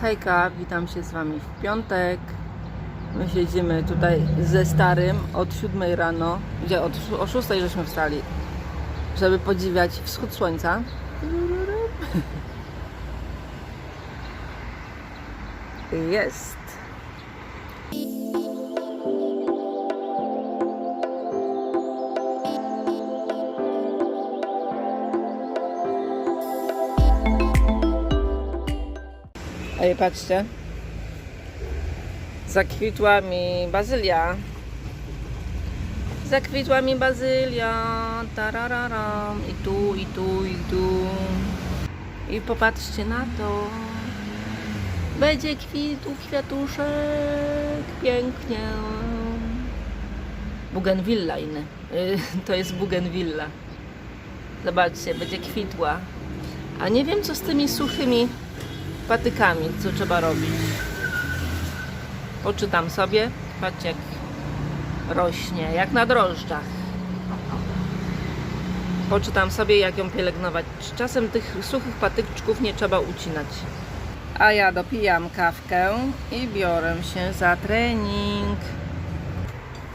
Hejka, witam się z Wami w piątek. My siedzimy tutaj ze starym od 7 rano, gdzie od, o 6 żeśmy wstali, żeby podziwiać wschód słońca. Jest. Ej, patrzcie. Zakwitła mi bazylia. Zakwitła mi bazylia. Tarararam. I tu, i tu, i tu. I popatrzcie na to. Będzie kwitł kwiatuszek. Pięknie. Bugenwilla inny. Y, To jest bugenwilla. Zobaczcie, będzie kwitła. A nie wiem, co z tymi suchymi patykami, co trzeba robić. Poczytam sobie. Patrzcie, jak rośnie, jak na drożdżach. Poczytam sobie, jak ją pielęgnować. Czasem tych suchych patyczków nie trzeba ucinać. A ja dopijam kawkę i biorę się za trening.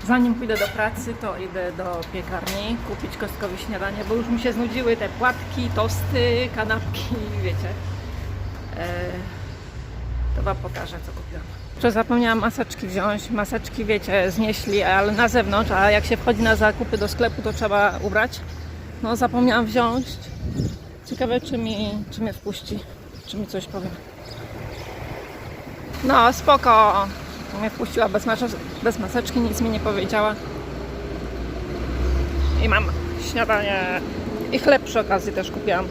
Zanim pójdę do pracy, to idę do piekarni kupić kostkowe śniadanie, bo już mi się znudziły te płatki, tosty, kanapki, wiecie. E, to Wam pokażę, co kupiłam. Jeszcze zapomniałam maseczki wziąć. Maseczki, wiecie, znieśli, ale na zewnątrz, a jak się wchodzi na zakupy do sklepu, to trzeba ubrać. No, zapomniałam wziąć. Ciekawe, czy mi, czy mnie wpuści, czy mi coś powie. No, spoko. Mnie wpuściła bez, mas- bez maseczki, nic mi nie powiedziała. I mam śniadanie. I chleb przy okazji też kupiłam.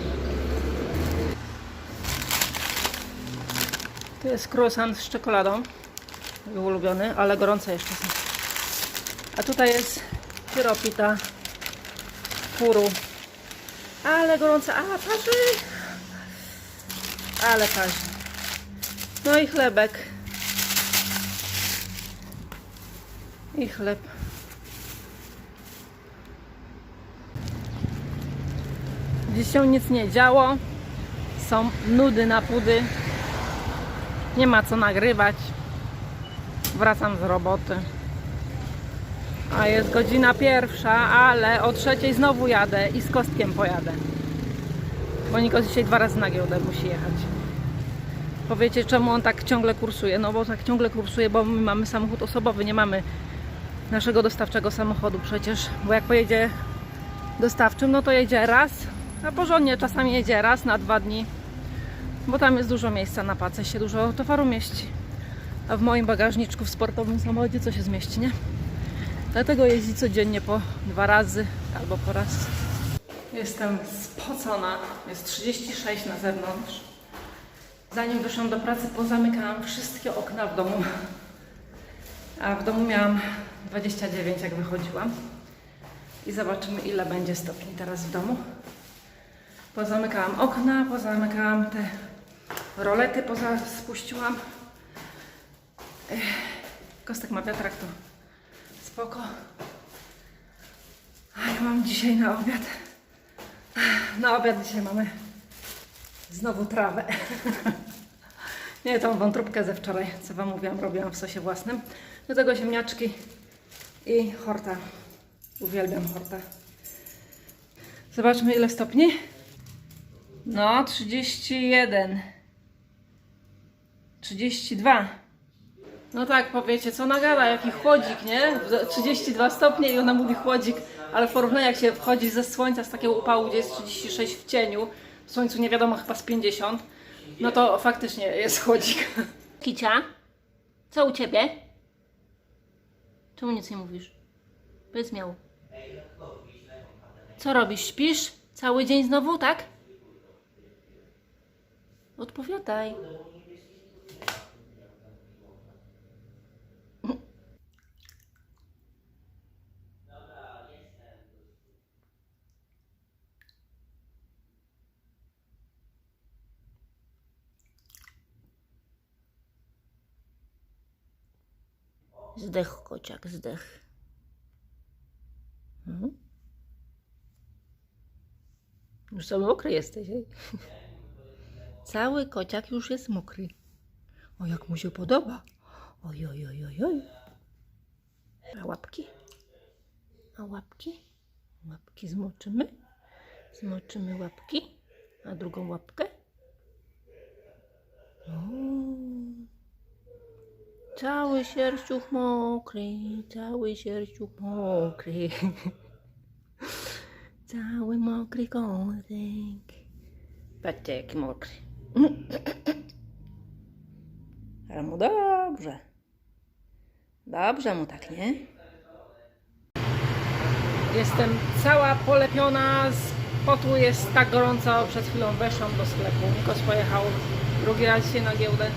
Tu jest croissant z czekoladą. Mój ulubiony, ale gorące jeszcze są. A tutaj jest pyropita furu. Ale gorące. A, parzy! Ale parzy. No i chlebek. I chleb. Dziś się nic nie działo. Są nudy na pudy. Nie ma co nagrywać. Wracam z roboty. A jest godzina pierwsza, ale o trzeciej znowu jadę i z kostkiem pojadę. Bo Nikos dzisiaj dwa razy na giełdę musi jechać. Powiecie, czemu on tak ciągle kursuje? No bo tak ciągle kursuje, bo my mamy samochód osobowy, nie mamy naszego dostawczego samochodu przecież. Bo jak pojedzie dostawczym, no to jedzie raz, a porządnie czasami jedzie raz na dwa dni bo tam jest dużo miejsca na pace, się dużo towaru mieści. A w moim bagażniczku w sportowym samochodzie co się zmieści, nie? Dlatego jeździ codziennie po dwa razy albo po raz. Jestem spocona, jest 36 na zewnątrz. Zanim wyszłam do pracy, pozamykałam wszystkie okna w domu. A w domu miałam 29, jak wychodziłam. I zobaczymy, ile będzie stopni teraz w domu. Pozamykałam okna, pozamykałam te rolety, poza spuściłam. Kostek ma wiatrak, to spoko. A ja mam dzisiaj na obiad. Na obiad dzisiaj mamy znowu trawę. Nie, tą wątróbkę ze wczoraj, co Wam mówiłam, robiłam w sosie własnym. Do tego ziemniaczki i horta. Uwielbiam hortę. Zobaczmy ile stopni. No, 31. 32. No tak, powiecie, co nagada, jaki chłodzik, nie? 32 stopnie i ona mówi chłodzik, ale w porównaniu jak się wchodzi ze słońca, z takiego upału, gdzie jest 36 w cieniu, w słońcu nie wiadomo, chyba z 50, no to faktycznie jest chłodzik. Kicia, co u Ciebie? Czemu nic nie mówisz? Powiedz miał. Co robisz? Śpisz? Cały dzień znowu, tak? Odpowiadaj. Zdech kociak, zdech. Mhm. Już cały mokry jesteś, ej? Cały kociak już jest mokry. O, jak mu się podoba. Oj, oj, oj, oj, oj. A łapki? A łapki? Łapki zmoczymy? Zmoczymy łapki. A drugą łapkę? O, cały sierściuch mokry, cały sierściuch mokry. Cały mokry kątek. Patrzcie, jaki mokry. Ale mu dobrze. Dobrze mu tak, nie? Jestem cała polepiona z potu, jest tak gorąco. Przed chwilą weszłam do sklepu. Nikos pojechał drugi raz dzisiaj na giełdę.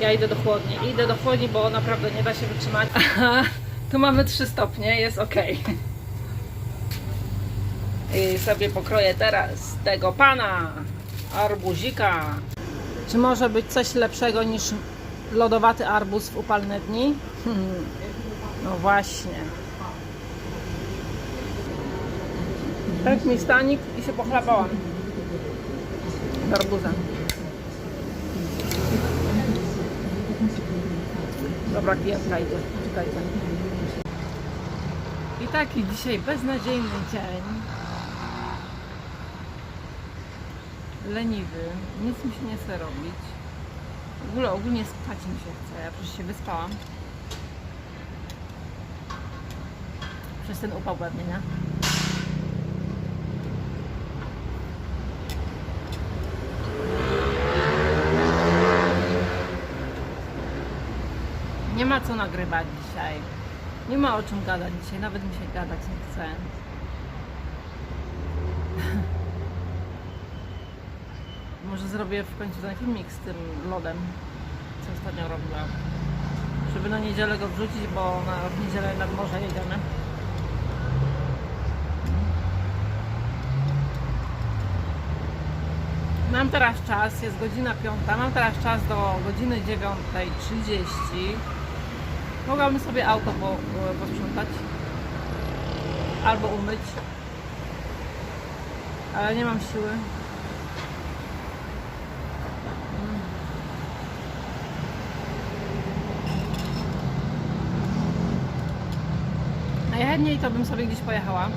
Ja idę do chłodni. Idę do chłodni, bo naprawdę nie da się wytrzymać. Aha, tu mamy 3 stopnie, jest ok. I sobie pokroję teraz tego pana arbuzika. Czy może być coś lepszego niż lodowaty arbuz w upalne dni? Hmm. No właśnie. Tak mi stanik i się pochlapałam. Z arbuzem. Dobra, idzie. Czekajcie. I taki dzisiaj beznadziejny dzień. Leniwy. Nic mi się nie chce robić. W ogóle ogólnie spać mi się chce. Ja przecież się wyspałam. Przez ten upał pewnie, nie? Co nagrywać dzisiaj. Nie ma o czym gadać dzisiaj. Nawet mi się gadać nie chce. Może zrobię w końcu ten filmik z tym lodem, co ostatnio robiłam. Żeby na niedzielę go wrzucić, bo na, w niedzielę nad morze jedziemy. Mam teraz czas, jest godzina piąta, mam teraz czas do godziny 9.30. Mogłabym sobie auto po, posprzątać albo umyć, ale nie mam siły. Najchętniej to bym sobie gdzieś pojechała.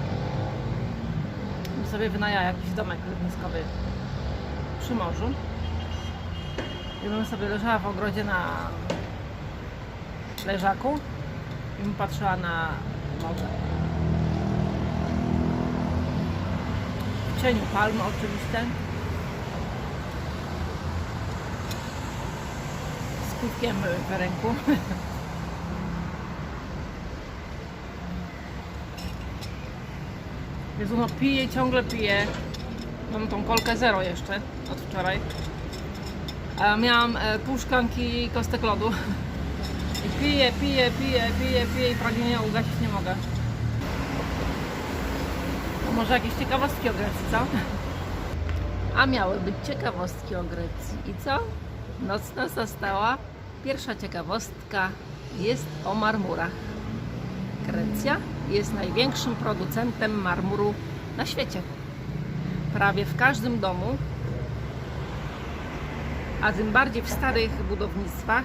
Bym sobie wynajęła jakiś domek letniskowy przy morzu. I bym sobie leżała w ogrodzie na leżaku i bym patrzyła na morze. W cieniu palm oczywiście. Z kubkiem w ręku. Jezu, no piję, ciągle piję. Mam tą kolkę zero jeszcze od wczoraj. Miałam e, pół szklanki kostek lodu. I piję, piję, piję, piję, piję i pragnienia ugasić nie mogę. Może jakieś ciekawostki o Grecji, co? A miały być ciekawostki o Grecji. I co? Noc nas zastała. Pierwsza ciekawostka jest o marmurach. Grecja jest największym producentem marmuru na świecie. Prawie w każdym domu, a tym bardziej w starych budownictwach,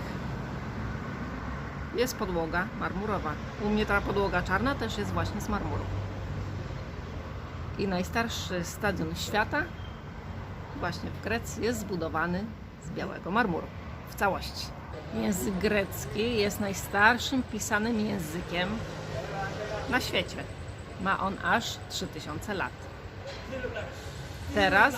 jest podłoga marmurowa. U mnie ta podłoga czarna też jest właśnie z marmuru. I najstarszy stadion świata, właśnie w Grecji, jest zbudowany z białego marmuru w całości. Język grecki jest najstarszym pisanym językiem na świecie. Ma on aż 3000 lat. Teraz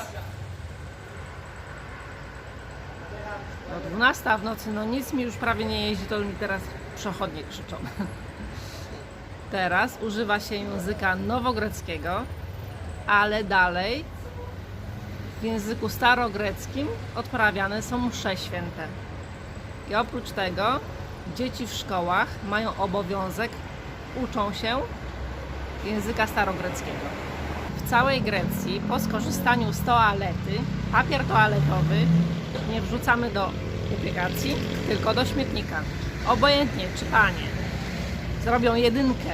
o 12 w nocy, no nic mi już prawie nie jeździ, to mi teraz przechodnie krzyczą. Teraz używa się języka nowogreckiego, ale dalej w języku starogreckim odprawiane są msze święte. I oprócz tego dzieci w szkołach mają obowiązek, uczą się języka starogreckiego. W całej Grecji po skorzystaniu z toalety papier toaletowy nie wrzucamy do ubikacji, tylko do śmietnika. Obojętnie, czy panie zrobią jedynkę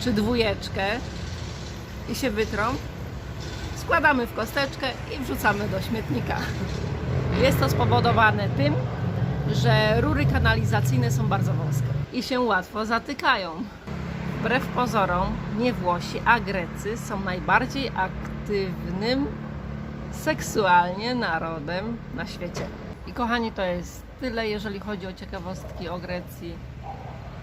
czy dwójeczkę i się wytrą, składamy w kosteczkę i wrzucamy do śmietnika. Jest to spowodowane tym, że rury kanalizacyjne są bardzo wąskie i się łatwo zatykają. Wbrew pozorom, nie Włosi, a Grecy są najbardziej aktywnym seksualnie narodem na świecie. I kochani, to jest tyle, jeżeli chodzi o ciekawostki o Grecji.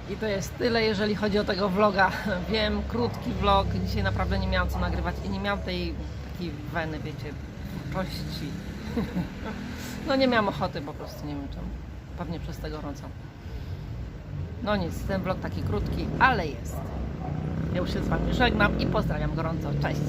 I to jest tyle, jeżeli chodzi o tego vloga. Wiem, krótki vlog. Dzisiaj naprawdę nie miałam co nagrywać i nie miałam tej takiej weny, wiecie, prości. No nie miałam ochoty po prostu, nie wiem czemu. Pewnie przez te gorąco. No nic, ten vlog taki krótki, ale jest. Ja już się z Wami żegnam i pozdrawiam gorąco. Cześć!